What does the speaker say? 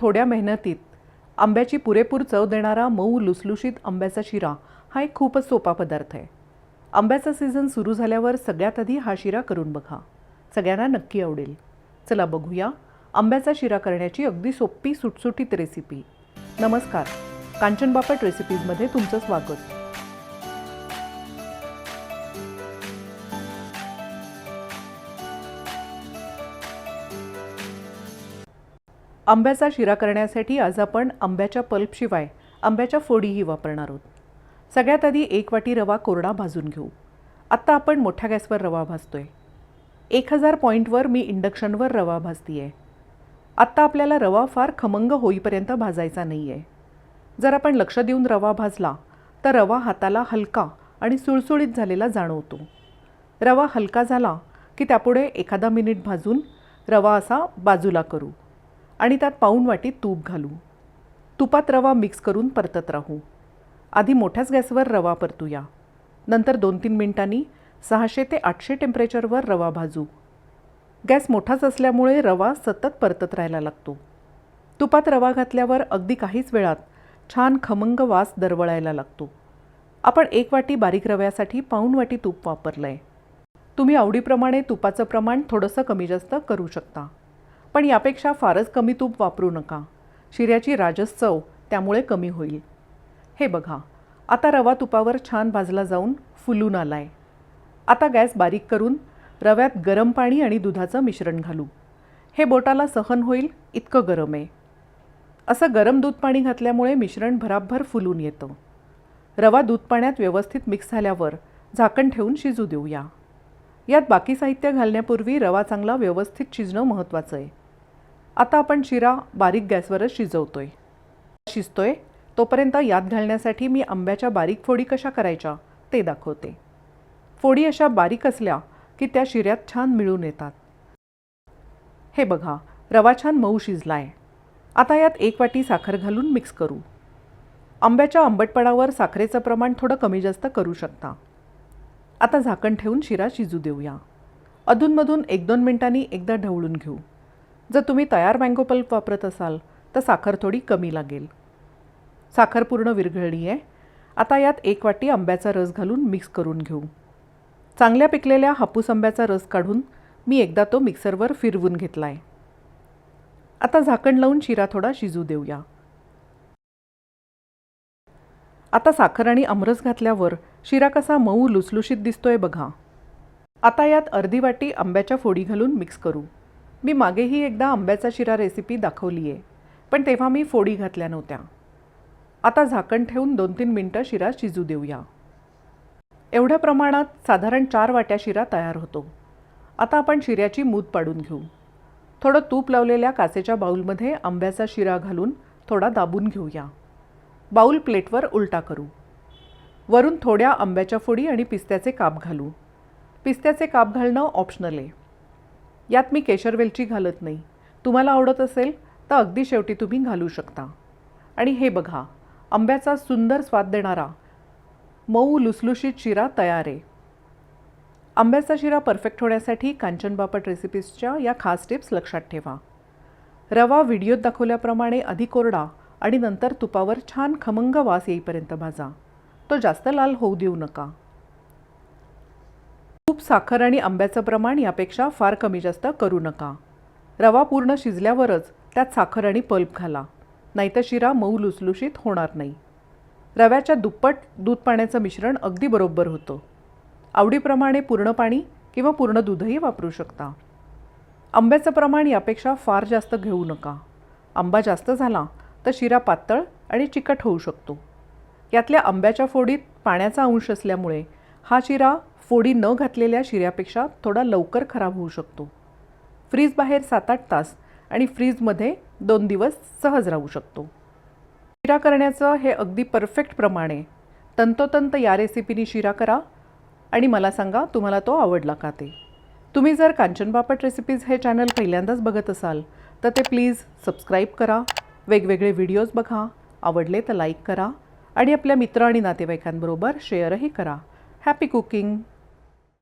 थोड्या मेहनतीत. आंब्याची पुरेपूर चव देणारा मऊ लुसलुशीत आंब्याचा शिरा हा एक खूपच सोपा पदार्थ आहे. आंब्याचा सीझन सुरू झाल्यावर सगळ्यात आधी हा शिरा करून बघा. सगळ्यांना नक्की आवडेल. चला बघूया आंब्याचा शिरा करण्याची अगदी सोपी सुटसुटीत रेसिपी नमस्कार. कांचनबापट रेसिपीजमध्ये तुमचं स्वागत. आंब्याचा शिरा करण्यासाठी आज आपण आंब्याच्या पल्पशिवाय आंब्याच्या फोडीही वापरणार आहोत. सगळ्यात आधी एक वाटी रवा कोरडा भाजून घेऊ. आत्ता आपण मोठ्या गॅसवर रवा भाजतोय. एक हजार पॉईंटवर मी इंडक्शनवर रवा भाजती आहे आत्ता आपल्याला रवा फार खमंग होईपर्यंत भाजायचा नाही आहे जर आपण लक्ष देऊन रवा भाजला तर रवा हाताला हलका आणि सुळसुळीत झालेला जाणवतो. रवा हलका झाला की त्यापुढे एखादा मिनिट भाजून रवा असा बाजूला करू. आणि त्यात पाऊणवाटी तूप घालू. तुपात रवा मिक्स करून परतत राहू. आधी मोठ्याच गॅसवर रवा परतूया. नंतर दोन तीन मिनिटांनी सहाशे ते आठशे टेम्परेचरवर रवा भाजू. गॅस मोठाच असल्यामुळे रवा सतत परतत राहायला लागतो. तुपात रवा घातल्यावर अगदी काहीच वेळात छान खमंग वास दरवळायला लागतो. आपण एक वाटी बारीक रव्यासाठी पाऊण वाटी तूप वापरलं आहे तुम्ही आवडीप्रमाणे तुपाचं प्रमाण थोडंसं कमी जास्त करू शकता. पण यापेक्षा फारच कमी तूप वापरू नका. शिऱ्याची राजस चव त्यामुळे कमी होईल. हे बघा आता रवा तुपावर छान भाजला जाऊन फुलून आला आहे आता गॅस बारीक करून रव्यात गरम पाणी आणि दुधाचं मिश्रण घालू. हे बोटाला सहन होईल इतकं गरम आहे. असं गरम दूध पाणी घातल्यामुळे मिश्रण भराभर फुलून येतं. रवा दूध पाण्यात व्यवस्थित मिक्स झाल्यावर झाकण ठेवून शिजू देऊया. यात बाकी साहित्य घालण्यापूर्वी रवा चांगला व्यवस्थित शिजणं महत्त्वाचं आहे. आता आपण शिरा बारीक गॅसवरच शिजवतोय. शिजतोय तोपर्यंत यात घालण्यासाठी मी आंब्याच्या बारीक फोडी कशा करायच्या ते दाखवते. फोडी अशा बारीक असल्या की त्या शिऱ्यात छान मिळून येतात. हे बघा रवा छान मऊ शिजला आहे आता यात एक वाटी साखर घालून मिक्स करू. आंब्याच्या आंबटपणावर साखरेचं प्रमाण थोडं कमी जास्त करू शकता. आता झाकण ठेवून शिरा शिजू देऊया. अधूनमधून एक दोन मिनिटांनी एकदा ढवळून घेऊ. जर तुम्ही तयार मँगो पल्प वापरत असाल तर साखर थोडी कमी लागेल. साखर पूर्ण विरघळली आहे. आता यात एक वाटी आंब्याचा रस घालून मिक्स करून घेऊ. चांगल्या पिकलेल्या हापूस आंब्याचा रस काढून मी एकदा तो मिक्सरवर फिरवून घेतला आहे आता झाकण लावून शिरा थोडा शिजू देऊया. आता साखर आणि आमरस घातल्यावर शिरा कसा मऊ लुसलुशीत दिसतोय बघा. आता यात अर्धी वाटी आंब्याच्या फोडी घालून मिक्स करू. मी मागेही एकदा आंब्याचा शिरा रेसिपी दाखवली आहे पण तेव्हा मी फोडी घातल्या नव्हत्या. आता झाकण ठेवून दोन तीन मिनटं शिरा शिजू देऊया. एवढ्या प्रमाणात साधारण चार वाट्या शिरा तयार होतो. आता आपण शिऱ्याची मूत पाडून घेऊ. थोडं तूप लावलेल्या काचेच्या बाऊलमध्ये आंब्याचा शिरा घालून थोडा दाबून घेऊया. बाऊल प्लेटवर उलटा करू. वरून थोड्या आंब्याच्या फोडी आणि पिस्त्याचे काप घालू. पिस्त्याचे काप घालणं ऑप्शनल आहे. यात मी केशर वेलची घालत नाही. तुम्हाला आवडत असेल तर अगदी शेवटी तुम्ही घालू शकता. आणि हे बघा आंब्याचा सुंदर स्वाद देणारा मऊ लुसलुशीत शिरा तयार आहे. आंब्याचा शिरा परफेक्ट होण्यासाठी कांचन बापट रेसिपीजच्या या खास टिप्स लक्षात ठेवा. रवा व्हिडिओत दाखवल्याप्रमाणे आधी कोरडा आणि नंतर तुपावर छान खमंग वास येईपर्यंत भाजा. तो जास्त लाल होऊ देऊ नका. साखर आणि आंब्याचं प्रमाण यापेक्षा फार कमी जास्त करू नका. रवा पूर्ण शिजल्यावरच त्यात साखर आणि पल्प घाला. नाहीतर शिरा मऊ लुसलुशीत होणार नाही. रव्याच्या दुप्पट दूध पाण्याचं मिश्रण अगदी बरोबर होतं. आवडीप्रमाणे पूर्ण पाणी किंवा पूर्ण दूधही वापरू शकता. आंब्याचं प्रमाण यापेक्षा फार जास्त घेऊ नका. आंबा जास्त झाला तर शिरा पातळ आणि चिकट होऊ शकतो. यातल्या आंब्याच्या फोडीत पाण्याचा अंश असल्यामुळे हा शिरा फोडी न घातलेल्या शिऱ्यापेक्षा थोडा लवकर खराब होऊ शकतो. फ्रीज बाहेर सात आठ तास आणि फ्रीजमध्ये दोन दिवस सहज राहू शकतो. शिरा करण्याचं हे अगदी परफेक्ट प्रमाणे तंतोतंत या रेसिपीने शिरा करा आणि मला सांगा तुम्हाला तो आवडला का ते. तुम्ही जर कांचन बापट रेसिपीज हे चॅनल पहिल्यांदाच बघत असाल तर ते प्लीज सबस्क्राईब करा वेगवेगळे व्हिडिओज बघा आवडले तर लाईक करा आणि आपल्या मित्र आणि नातेवाईकांबरोबर शेअरही करा. Happy cooking!